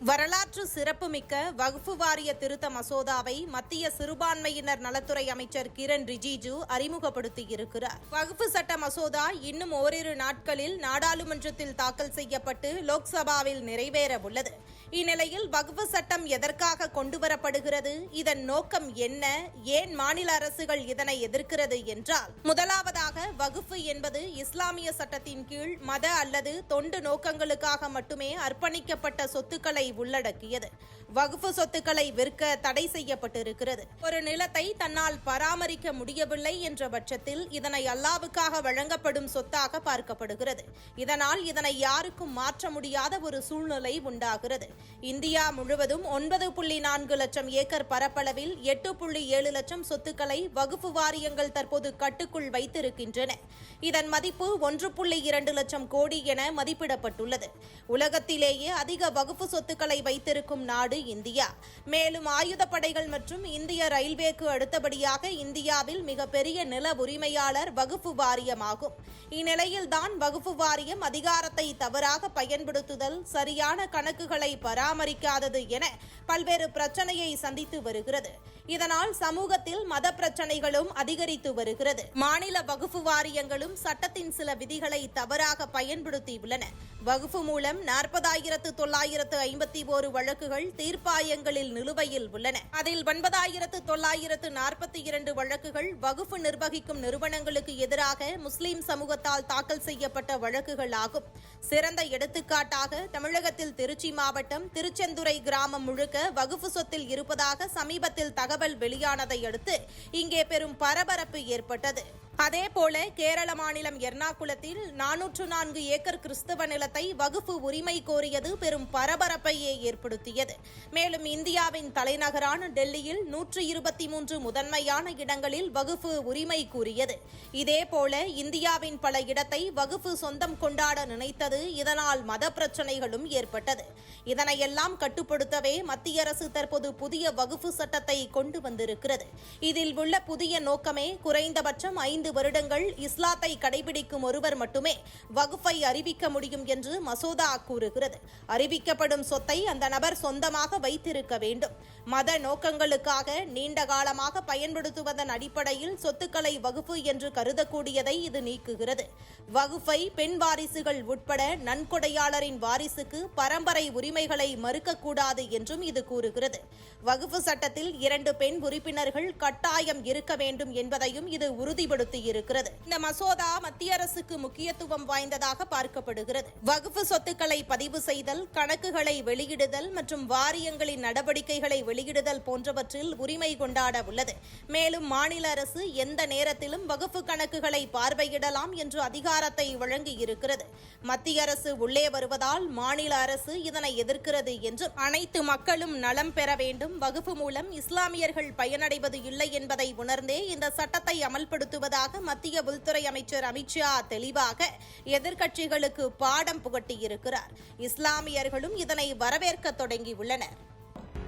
வரலாற்று சிறப்புமிக்க வகுப்பு வாரிய திருத்த மசோதாவை மத்திய சிறுபான்மையினர் நலத்துறை அமைச்சர் கிரண் ரிஜிஜு அறிமுகப்படுத்தியிருக்கிறார். வகுப்பு சட்ட மசோதா இன்னும் ஓரிரு நாட்களில் நாடாளுமன்றத்தில் தாக்கல் செய்யப்பட்டு லோக்சபாவில் நிறைவேற உள்ளது இந்நிலையில் வகுப்பு சட்டம் எதற்காக கொண்டுவரப்படுகிறது? இதன் நோக்கம் என்ன? ஏன் மாநில அரசுகள் இதனை எதிர்க்கிறது என்றால் முதலாவதாக வகுப்பு என்பது இஸ்லாமிய சட்டத்தின் கீழ் மத அல்லது தொண்டு நோக்கங்களுக்காக மட்டுமே அர்ப்பணிக்கப்பட்ட சொத்துக்களை உள்ளடக்கியது. வகுப்பு சொத்துக்களை விற்க தடை செய்யப்பட்டிருக்கிறது. ஒரு நிலத்தை தன்னால் பராமரிக்க முடியவில்லை என்ற பட்சத்தில் இதனை அல்லாவுக்காக வழங்கப்படும் சொத்தாக பார்க்கப்படுகிறது. இதனால் இதனை யாருக்கும் மாற்ற முடியாத ஒரு சூழ்நிலை உண்டாகிறது. இந்தியா முழுவதும் ஒன்பது புள்ளி நான்கு லட்சம் ஏக்கர் பரப்பளவில் எட்டு புள்ளி ஏழு லட்சம் சொத்துக்களை வகுப்பு வாரியங்கள் தற்போது கட்டுக்குள் வைத்திருக்கின்றன. இதன் மதிப்பு ஒன்று புள்ளி இரண்டு லட்சம் கோடி என மதிப்பிடப்பட்டுள்ளது. உலகத்திலேயே அதிக வகுப்பு சொத்து சொத்துக்களை வைத்திருக்கும் நாடு இந்தியா. மேலும் ஆயுதப்படைகள் மற்றும் இந்திய ரயில்வேக்கு அடுத்தபடியாக இந்தியாவில் மிகப்பெரிய நில உரிமையாளர் வகுப்பு வாரியமாகும். இந்நிலையில்தான் வகுப்பு வாரியம் அதிகாரத்தை தவறாக பயன்படுத்துதல் சரியான கணக்குகளை பராமரிக்காதது என பல்வேறு பிரச்சனையை சந்தித்து வருகிறது. இதனால் சமூகத்தில் மத பிரச்சனைகளும் அதிகரித்து வருகிறது. மாநில வகுப்பு வாரியங்களும் சட்டத்தின் சில விதிகளை தவறாக பயன்படுத்தியுள்ளன. வகுப்பு மூலம் நாற்பதாயிரத்து தொள்ளாயிரத்து ஐம்பத்தி ஓரு வழக்குகள் தீர்ப்பாயங்களில் நிலுவையில் உள்ளன. அதில் ஒன்பதாயிரத்து தொள்ளாயிரத்து நாற்பத்தி இரண்டு வழக்குகள் வகுப்பு நிர்வகிக்கும் நிறுவனங்களுக்கு எதிராக முஸ்லிம் சமூகத்தால் தாக்கல் செய்யப்பட்ட வழக்குகள் ஆகும். சிறந்த எடுத்துக்காட்டாக தமிழகத்தில் திருச்சி மாவட்டம் திருச்செந்துறை கிராமம் முழுக்க வகுப்பு சொத்தில் இருப்பதாக சமீபத்தில் தகவல் வெளியானதை அடுத்து இங்கே பெரும் பரபரப்பு ஏற்பட்டது. அதேபோல கேரள மாநிலம் எர்ணாகுளத்தில் நானூற்று நான்கு ஏக்கர் கிறிஸ்தவ நிலத்தை வகுப்பு உரிமை கோரியது பெரும் பரபரப்பையே ஏற்படுத்தியது. மேலும் இந்தியாவின் தலைநகரான டெல்லியில் நூற்று இருபத்தி மூன்று முதன்மையான இடங்களில் வகுப்பு உரிமை கூறியது. இதேபோல இந்தியாவின் பல இடத்தை வகுப்பு சொந்தம் கொண்டாட நினைத்தது. இதனால் மத பிரச்சனைகளும் ஏற்பட்டது. இதனையெல்லாம் கட்டுப்படுத்தவே மத்திய அரசு தற்போது புதிய வகுப்பு சட்டத்தை கொண்டு வந்திருக்கிறது. இதில் உள்ள புதிய நோக்கமே குறைந்தபட்சம் ஐந்து ஐந்து வருடங்கள் இஸ்லாத்தை கடைபிடிக்கும் ஒருவர் மட்டுமே வகுப்பை அறிவிக்க முடியும் என்று மசோதா கூறுகிறது. அறிவிக்கப்படும் சொத்தை அந்த நபர் சொந்தமாக வைத்திருக்க வேண்டும். மத நோக்கங்களுக்காக நீண்ட காலமாக பயன்படுத்துவதன் அடிப்படையில் சொத்துக்களை வகுப்பு என்று கருதக்கூடியதை இது நீக்குகிறது. வகுப்பை பெண் வாரிசுகள் உட்பட நன்கொடையாளரின் வாரிசுக்கு பரம்பரை உரிமைகளை மறுக்கக்கூடாது என்றும் இது கூறுகிறது. வகுப்பு சட்டத்தில் இரண்டு பெண் உறுப்பினர்கள் கட்டாயம் இருக்க வேண்டும் என்பதையும் இது உறுதிப்படுத்தியிருக்கிறது. இந்த மசோதா மத்திய அரசுக்கு முக்கியத்துவம் வாய்ந்ததாக பார்க்கப்படுகிறது. வகுப்பு சொத்துக்களை பதிவு செய்தல் கணக்குகளை வெளியிடுதல் மற்றும் வாரியங்களின் நடவடிக்கைகளை வெளியிடுதல் போன்றவற்றில் உரிமை கொண்டாட உள்ளது. மேலும் மாநில அரசு எந்த நேரத்திலும் வகுப்பு கணக்குகளை பார்வையிடலாம் என்று அதிகாரத்தை வழங்கியிருக்கிறது. மத்திய அரசு உள்ளே வருவதால் மாநில அரசு இதனை எதிர்க்கிறது என்றும் அனைத்து மக்களும் நலம் பெற வேண்டும் வகுப்பு மூலம் இஸ்லாமியர்கள் பயனடைவது இல்லை என்பதை உணர்ந்தே இந்த சட்டத்தை அமல்படுத்துவதாக மத்திய உள்துறை அமைச்சர் அமித்ஷா தெளிவாக எதிர்க்கட்சிகளுக்கு பாடம் புகட்டியிருக்கிறார். இஸ்லாமியர்களும் இதனை வரவேற்க தொடங்கியுள்ளனர்.